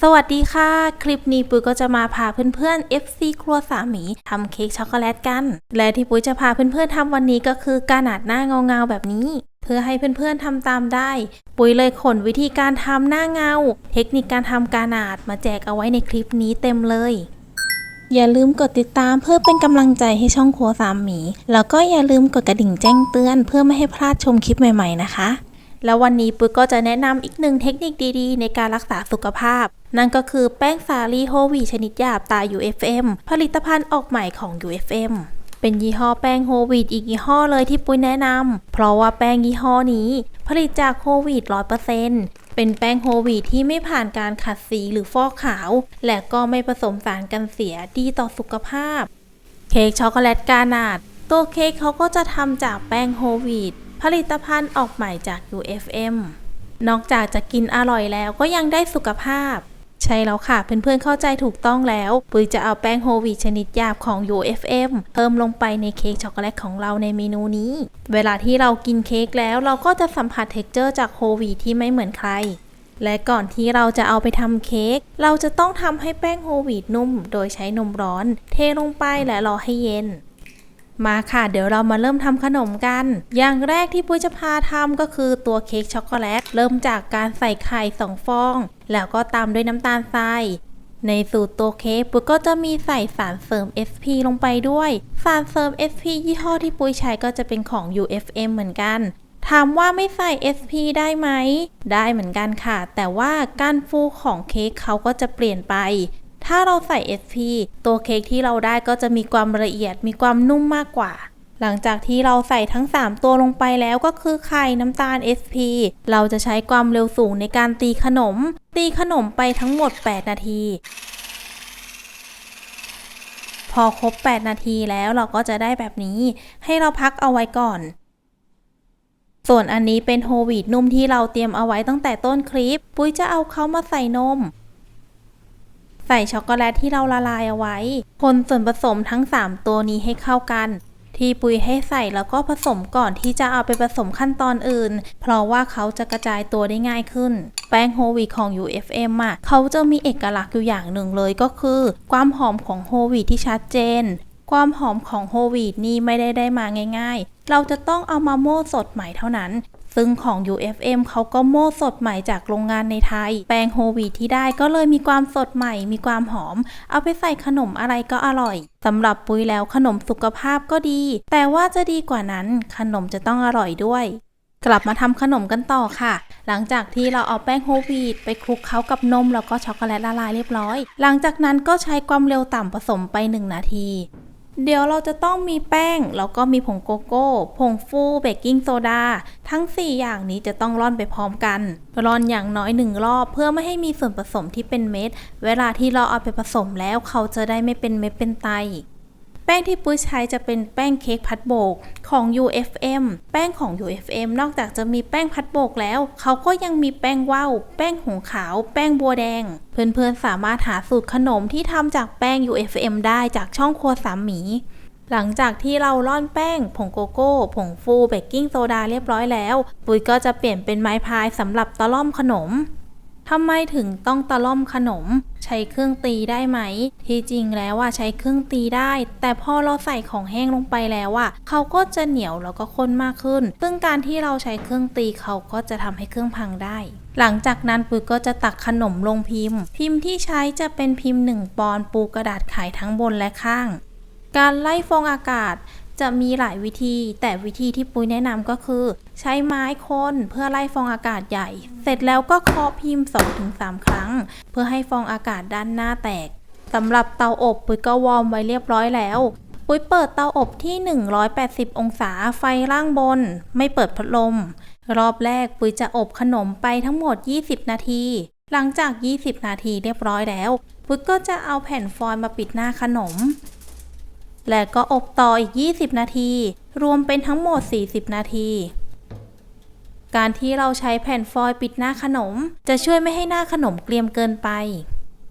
สวัสดีค่ะ คลิปนี้ปุ้ยก็จะมาพาเพื่อนๆ FC ครัวสามีทำเค้กช็อกโกแลตกัน และที่ปุ้ยจะพาเพื่อนๆทำวันนี้ก็คือการหนาดหน้าเงาๆแบบนี้ เพื่อให้เพื่อนๆทำตามได้ ปุ้ยเลยขนวิธีการทำหน้าเงา เทคนิคการทำการหนาดมาแจกเอาไว้ในคลิปนี้เต็มเลย อย่าลืมกดติดตามเพื่อเป็นกำลังใจให้ช่องครัวสามหมี แล้วก็อย่าลืมกดกระดิ่งแจ้งเตือน เพื่อไม่ให้พลาดชมคลิปใหม่ ๆนะคะ แล้ววันนี้ปุ้ยก็จะแนะนำอีกหนึ่งเทคนิคดีๆ ในการรักษาสุขภาพ นั่นก็คือแป้งสาลีโฮวีชนิดหยาบตา UFM ผลิตภัณฑ์ออกใหม่ของ UFM เป็นยี่ห้อแป้งโฮวีดอีกยี่ห้อเลยที่ปุ้ยแนะนำ เพราะว่าแป้งยี่ห้อนี้ ผลิตจากโฮวีด100%เป็นแป้งโฮวีดที่ไม่ผ่านการขัดสีหรือฟอกขาว และก็ไม่ผสมสารกันเสียดีต่อสุขภาพ เค้กช็อกโกแลตกานาดตัวเค้กเขาก็จะทำจากแป้งโฮวีตผลิตภัณฑ์ออกใหม่จาก UFM นอกจากจะกินอร่อยแล้วก็ยังได้สุขภาพ ใช่แล้วค่ะ เพื่อนๆเข้าใจถูกต้องแล้ว ปุ้ยจะเอาแป้งโฮวีชนิดหยาบของ UFM เพิ่มลงไปในเค้กช็อกโกแลตของเราในเมนูนี้ เวลาที่เรากินเค้กแล้วเราก็จะสัมผัสเท็กเจอร์จากโฮวีที่ไม่เหมือนใคร และก่อนที่เราจะเอาไปทำเค้กเราจะต้องทำให้แป้งโฮวีตนุ่ม โดยใช้นมร้อน เทลงไปและรอให้เย็น มาค่ะเดี๋ยวเรามาเริ่มทำขนมกัน อย่างแรกที่ปุ้ยจะพาทำก็คือตัวเค้กช็อกโกแลต เริ่มจากการใส่ไข่สองฟอง แล้วก็ตามด้วยน้ำตาลทรายในสูตรตัวเค้กปุ้ยก็จะมีใส่สารเสริม SP ลงไปด้วย สารเสริม SP ยี่ห้อที่ปุ้ยใช้ก็จะเป็นของ UFM เหมือนกัน ถามว่าไม่ใส่ SP ได้ไหม ได้เหมือนกันค่ะ แต่ว่าการฟูของเค้กเขาก็จะเปลี่ยนไป ถ้าเราใส่ SP ตัวเค้กที่เราได้ก็จะมีความละเอียดมีความนุ่มมากกว่า หลังจากที่เราใส่ทั้ง 3 ตัวลงไปแล้วก็คือไข่น้ำตาล SP เราจะใช้ความเร็วสูงในการตีขนม ตีขนมไปทั้งหมด 8 นาที พอครบ 8 นาทีแล้วเราก็จะได้แบบนี้ ให้เราพักเอาไว้ก่อนส่วนอันนี้เป็นโฮวีตนุ่มที่เราเตรียมเอาไว้ตั้งแต่ต้นคลิป ปุ้ยจะเอาเขามาใส่นม ใส่ช็อกโกแลตที่เราละลายเอาไว้ คนส่วนผสมทั้ง 3 ตัวนี้ให้เข้ากัน ที่ปุยให้ใส่แล้วก็ผสมก่อนที่จะเอาไปผสมขั้นตอนอื่น เพราะว่าเขาจะกระจายตัวได้ง่ายขึ้น แป้งโฮวีของ UFM อะเขาจะมีเอกลักษณ์อยู่อย่างหนึ่งเลยก็คือ ความหอมของโฮวีที่ชัดเจน ความหอมของโฮวีนี่ไม่ได้ได้มาง่าย ๆ เราจะต้องเอามาโม่สดใหม่เท่านั้น ซึ่งของ UFM เขาก็โม่สดใหม่จากโรงงานในไทย แป้งโฮวีที่ได้ก็เลยมีความสดใหม่ มีความหอม เอาไปใส่ขนมอะไรก็อร่อยสำหรับปุ้ยแล้วขนมสุขภาพก็ดี แต่ว่าจะดีกว่านั้นขนมจะต้องอร่อยด้วยกลับมาทำขนมกันต่อค่ะ หลังจากที่เราเอาแป้งโฮวีตไปคลุกเคล้ากับนมแล้วก็ช็อกโกแลตละลายเรียบร้อย หลังจากนั้นก็ใช้ความเร็วต่ำผสมไป 1 นาที เดี๋ยวเราจะต้องมีแป้ง แล้วก็มีผงโกโก้ ผงฟูเบกกิ้งโซดา ทั้ง 4 อย่างนี้จะต้องร่อนไปพร้อมกัน ร่อนอย่างน้อยหนึ่งรอบเพื่อไม่ให้มีส่วนผสมที่เป็นเม็ด เวลาที่เราเอาไปผสมแล้วเขาจะได้ไม่เป็นเม็ดเป็นไต แป้งที่ปุ้ยใช้จะเป็นแป้งเค้กพัดโบกของ UFM แป้งของ UFM นอกจากจะมีแป้งพัดโบกแล้ว เขาก็ยังมีแป้งว่าวแป้งหงขาว แป้งบัวแดง เพื่อนๆสามารถหาสูตรขนมที่ทำจากแป้ง UFM ได้จากช่องครัวสามหมีหลังจากที่เราร่อนแป้ง ผงโกโก้ ผงฟูเบกกิ้งโซดาเรียบร้อยแล้ว ปุ้ยก็จะเปลี่ยนเป็นไม้พายสำหรับตะล่อมขนม ทำไมถึงต้องตะล่อมขนม ใช้เครื่องตีได้ไหม ที่จริงแล้วว่าใช้เครื่องตีได้ แต่พอเราใส่ของแห้งลงไปแล้วอะเขาก็จะเหนียวแล้วก็ข้นมากขึ้น ซึ่งการที่เราใช้เครื่องตีเขาก็จะทำให้เครื่องพังได้ หลังจากนั้นปุยก็จะตักขนมลงพิมพ์ พิมพ์ที่ใช้จะเป็นพิมพ์ 1 ปอนปูกระดาษไขทั้งบนและข้าง การไล่ฟองอากาศ จะมีหลายวิธี แต่วิธีที่ปุ้ยแนะนำก็คือ ใช้ไม้คนเพื่อไล่ฟองอากาศใหญ่ เสร็จแล้วก็เคาะพิมพ์ 2-3 ครั้ง เพื่อให้ฟองอากาศด้านหน้าแตกสำหรับเตาอบปุ้ยก็วอร์มไว้เรียบร้อยแล้ว ปุ้ยเปิดเตาอบที่ 180 องศาไฟล่างบน ไม่เปิดพัดลม รอบแรกปุ้ยจะอบขนมไปทั้งหมด 20 นาที หลังจาก 20 นาทีเรียบร้อยแล้ว ปุ้ยก็จะเอาแผ่นฟอยล์มาปิดหน้าขนม และก็อบต่ออีก 20 นาที รวมเป็นทั้งหมด 40 นาที การที่เราใช้แผ่นฟอยล์ปิดหน้าขนม จะช่วยไม่ให้หน้าขนมเกรียมเกินไป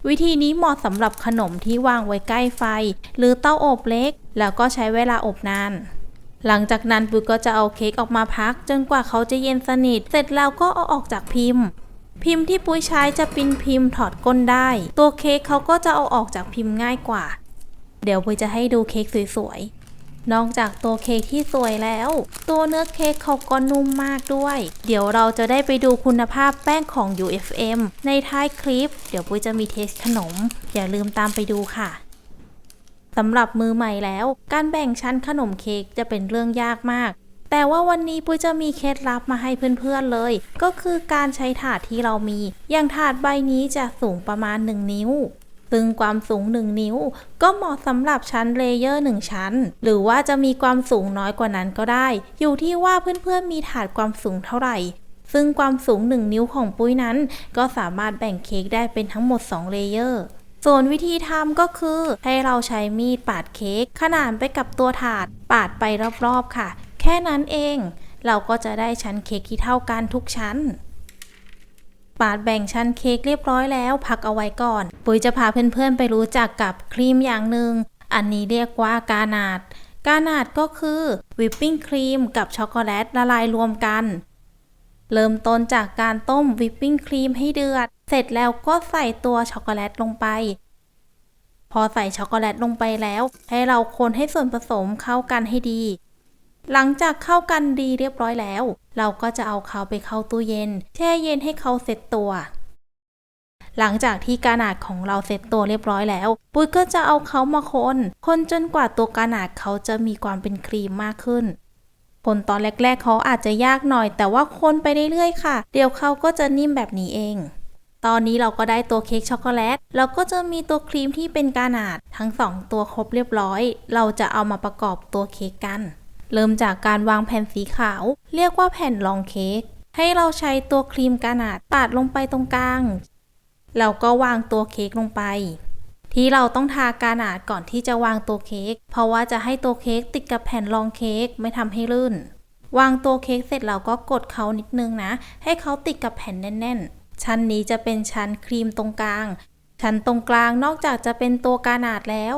วิธีนี้เหมาะสำหรับขนมที่วางไว้ใกล้ไฟ หรือเตาอบเล็ก แล้วก็ใช้เวลาอบนาน หลังจากนั้นปุ้ยก็จะเอาเค้กออกมาพัก จนกว่าเขาจะเย็นสนิท เสร็จแล้วก็เอาออกจากพิมพ์ พิมพ์ที่ปุ้ยใช้จะเป็นพิมพ์ถอดก้นได้ ตัวเค้กเขาก็จะเอาออกจากพิมพ์ง่ายกว่า เดี๋ยวปุ้ยจะให้ดูเค้กสวยๆ นอกจากตัวเค้กที่สวยแล้ว ตัวเนื้อเค้กเขาก็นุ่มมากด้วย เดี๋ยวเราจะได้ไปดูคุณภาพแป้งของ UFM ในท้ายคลิป เดี๋ยวปุ้ยจะมีเทสขนม อย่าลืมตามไปดูค่ะสำหรับมือใหม่แล้ว การแบ่งชั้นขนมเค้กจะเป็นเรื่องยากมาก แต่ว่าวันนี้ปุ้ยจะมีเคล็ดลับมาให้เพื่อนๆเลย ก็คือการใช้ถาดที่เรามี อย่างถาดใบนี้จะสูงประมาณ 1 นิ้ว ซึ่งความสูง 1 นิ้ว ก็เหมาะสำหรับชั้นเลเยอร์ 1 ชั้น หรือว่าจะมีความสูงน้อยกว่านั้นก็ได้ อยู่ที่ว่าเพื่อนๆมีถาดความสูงเท่าไหร่ซึ่งความสูง 1 นิ้วของปุ้ยนั้น ก็สามารถแบ่งเค้กได้เป็นทั้งหมด 2 เลเยอร์ ส่วนวิธีทำก็คือ ให้เราใช้มีดปาดเค้กขนานไปกับตัวถาด ปาดไปรอบๆค่ะ แค่นั้นเอง เราก็จะได้ชั้นเค้กที่เท่ากันทุกชั้น ปาดแบ่งชั้นเค้กเรียบร้อยแล้วพักเอาไว้ก่อน ปุ๋ยจะพาเพื่อนๆไปรู้จักกับครีมอย่างหนึ่ง อันนี้เรียกว่ากานาดกานาดก็คือวิปปิ้งครีมกับช็อกโกแลตละลายรวมกัน เริ่มต้นจากการต้มวิปปิ้งครีมให้เดือด เสร็จแล้วก็ใส่ตัวช็อกโกแลตลงไป พอใส่ช็อกโกแลตลงไปแล้ว ให้เราคนให้ส่วนผสมเข้ากันให้ดี หลังจากเข้ากันดีเรียบร้อยแล้ว เราก็จะเอาเขาไปเข้าตู้เย็น แช่เย็นให้เขาเสร็จตัว หลังจากที่กานาดของเราเสร็จตัวเรียบร้อยแล้ว ปุ้ยก็จะเอาเขามาคน คนจนกว่าตัวกานาดเขาจะมีความเป็นครีมมากขึ้นคนตอนแรก ๆเขาอาจจะยากหน่อย แต่ว่าคนไปเรื่อยๆค่ะ เดี๋ยวเขาก็จะนิ่มแบบนี้เอง ตอนนี้เราก็ได้ตัวเค้กช็อกโกแลตแล้วก็จะมีตัวครีมที่เป็นกานาดทั้งสองตัวครบเรียบร้อย เราจะเอามาประกอบตัวเค้กกัน เริ่มจากการวางแผ่นสีขาว เรียกว่าแผ่นรองเค้ก ให้เราใช้ตัวครีมกานาดปาดลงไปตรงกลาง แล้วก็วางตัวเค้กลงไป ที่เราต้องทากานาดก่อนที่จะวางตัวเค้ก เพราะว่าจะให้ตัวเค้กติดกับแผ่นรองเค้กไม่ทำให้ลื่น วางตัวเค้กเสร็จเราก็กดเขานิดนึงนะ ให้เขาติดกับแผ่นแน่น ๆ ชั้นนี้จะเป็นชั้นครีมตรงกลาง ชั้นตรงกลางนอกจากจะเป็นตัวกานาดแล้ว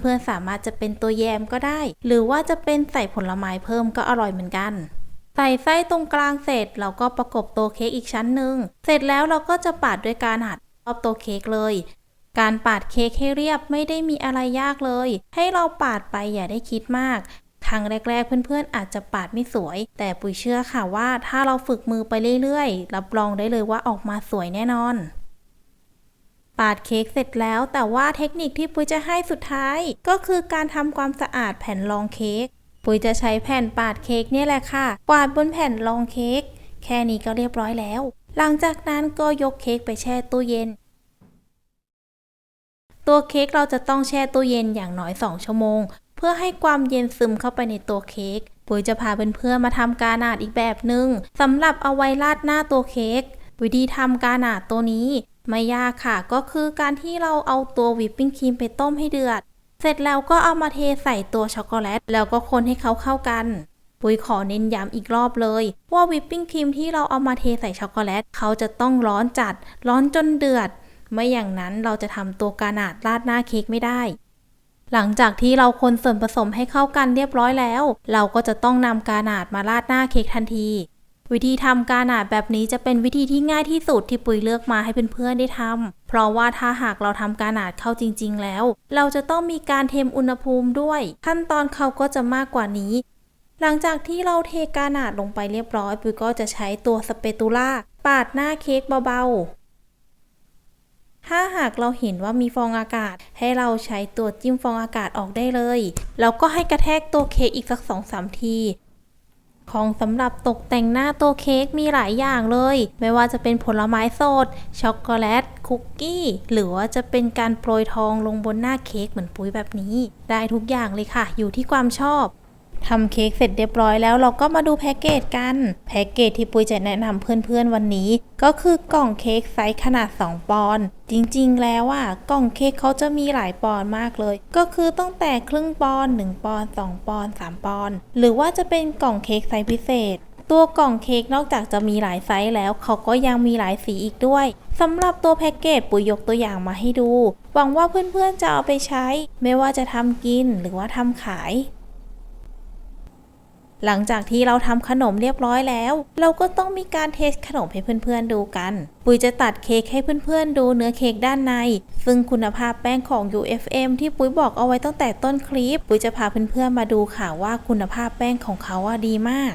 เพื่อนๆสามารถจะเป็นตัวแยมก็ได้ หรือว่าจะเป็นใส่ผลไม้เพิ่มก็อร่อยเหมือนกัน ใส่ไส้ตรงกลางเสร็จเราก็ประกบตัวเค้กอีกชั้นหนึ่งเสร็จแล้วเราก็จะปาดด้วยการหัดรอบตัวเค้กเลย การปาดเค้กให้เรียบไม่ได้มีอะไรยากเลย ให้เราปาดไปอย่าได้คิดมากครั้งแรก ๆ เพื่อนๆ อาจจะปาดไม่สวย แต่ปุ๋ยเชื่อค่ะว่าถ้าเราฝึกมือไปเรื่อยๆ รับรองได้เลยว่าออกมาสวยแน่นอน ปาดเค้กเสร็จแล้ว แต่ว่าเทคนิคที่ปุ้ยจะให้สุดท้าย ก็คือการทำความสะอาดแผ่นรองเค้กปุ้ยจะใช้แผ่นปาดเค้กเนี่ยแหละค่ะ กวาดบนแผ่นรองเค้กแค่นี้ก็เรียบร้อยแล้ว หลังจากนั้นก็ยกเค้กไปแช่ตู้เย็น ตัวเค้กเราจะต้องแช่ตู้เย็นอย่างน้อย 2 ชั่วโมง เพื่อให้ความเย็นซึมเข้าไปในตัวเค้กปุ๋ยจะพาเพื่อนๆมาทำกาหนาดอีกแบบหนึ่งสำหรับเอาไว้ราดหน้าตัวเค้กวิธีทำกาหนาดตัวนี้ ไม่ยากค่ะ ก็คือการที่เราเอาตัววิปปิ้งครีมไปต้มให้เดือด เสร็จแล้วก็เอามาเทใส่ตัวช็อกโกแลต แล้วก็คนให้เขาเข้ากันปุ๋ยขอเน้นย้ำอีกรอบเลย ว่าวิปปิ้งครีมที่เราเอามาเทใส่ช็อกโกแลตเขาจะต้องร้อนจัด ร้อนจนเดือด ไม่อย่างนั้นเราจะทำตัวกานาดราดหน้าเค้กไม่ได้ หลังจากที่เราคนส่วนผสมให้เข้ากันเรียบร้อยแล้ว เราก็จะต้องนำกานาดมาราดหน้าเค้กทันที วิธีทำกานาดแบบนี้จะเป็นวิธีที่ง่ายที่สุดที่ปุ๋ยเลือกมาให้เพื่อนๆได้ทำเพราะว่าถ้าหากเราทำกานาดเข้าจริง ๆ แล้ว เราจะต้องมีการเทมอุณหภูมิด้วย ขั้นตอนเขาก็จะมากกว่านี้ หลังจากที่เราเทกานาดลงไปเรียบร้อย ปุ๋ยก็จะใช้ตัวสเปตูล่าปาดหน้าเค้กเบาๆถ้าหากเราเห็นว่ามีฟองอากาศ ให้เราใช้ตัวจิ้มฟองอากาศออกได้เลย แล้วก็ให้กระแทกตัวเค้กอีกสักสองสามที ของสำหรับตกแต่งหน้าตัวเค้กมีหลายอย่างเลย ไม่ว่าจะเป็นผลไม้สด ช็อกโกแลต คุกกี้ หรือว่าจะเป็นการโปรยทองลงบนหน้าเค้กเหมือนปุ้ยแบบนี้ ได้ทุกอย่างเลยค่ะ อยู่ที่ความชอบ ทำเค้กเสร็จเรียบร้อยแล้วเราก็มาดูแพ็กเกจกัน แพ็กเกจที่ปุ้ยจะแนะนำเพื่อนๆวันนี้ ก็คือกล่องเค้กไซส์ขนาด 2 ปอนด์ จริงๆ แล้วอะกล่องเค้กเขาจะมีหลายปอนด์มากเลย ก็คือตั้งแต่ครึ่งปอนด์1ปอนด์2ปอนด์3ปอนด์ หรือว่าจะเป็นกล่องเค้กไซส์พิเศษตัวกล่องเค้กนอกจากจะมีหลายไซส์แล้ว เขาก็ยังมีหลายสีอีกด้วยสำหรับตัวแพ็กเกจปุ๋ยยกตัวอย่างมาให้ดู หวังว่าเพื่อนๆจะเอาไปใช้ ไม่ว่าจะทำกินหรือว่าทำขาย หลังจากที่เราทำขนมเรียบร้อยแล้ว เราก็ต้องมีการเทสขนมให้เพื่อนๆดูกัน ปุ๋ยจะตัดเค้กให้เพื่อนๆดูเนื้อเค้กด้านใน ซึ่งคุณภาพแป้งของ UFM ที่ปุ้ยบอกเอาไว้ตั้งแต่ต้นคลิป ปุ้ยจะพาเพื่อนๆมาดูค่ะว่าคุณภาพแป้งของเขาว่าดีมาก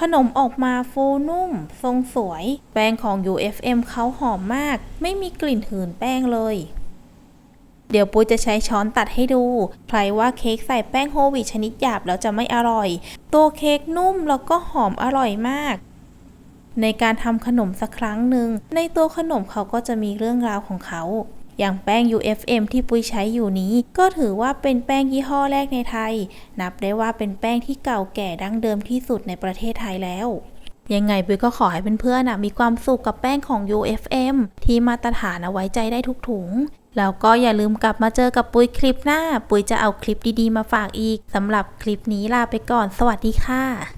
ขนมออกมาฟูนุ่ม ทรงสวย แป้งของ UFM เขาหอมมาก ไม่มีกลิ่นหืนแป้งเลย เดี๋ยวปุ้ยจะใช้ช้อนตัดให้ดู ใครว่าเค้กใส่แป้งโฮวีชนิดหยาบแล้วจะไม่อร่อย ตัวเค้กนุ่มแล้วก็หอมอร่อยมากในการทำขนมสักครั้งหนึ่ง ในตัวขนมเขาก็จะมีเรื่องราวของเขา อย่างแป้ง UFM ที่ปุ้ยใช้อยู่นี้ ก็ถือว่าเป็นแป้งยี่ห้อแรกในไทย นับได้ว่าเป็นแป้งที่เก่าแก่ดั้งเดิมที่สุดในประเทศไทยแล้ว ยังไงปุ้ยก็ขอให้เพื่อนๆนะมีความสุขกับแป้งของ UFM ที่มาตรฐานเอาไว้ใจได้ทุกถุง แล้วก็อย่าลืมกลับมาเจอกับปุ้ยคลิปหน้า ปุ้ยจะเอาคลิปดีๆมาฝากอีกสำหรับคลิปนี้ลาไปก่อน สวัสดีค่ะ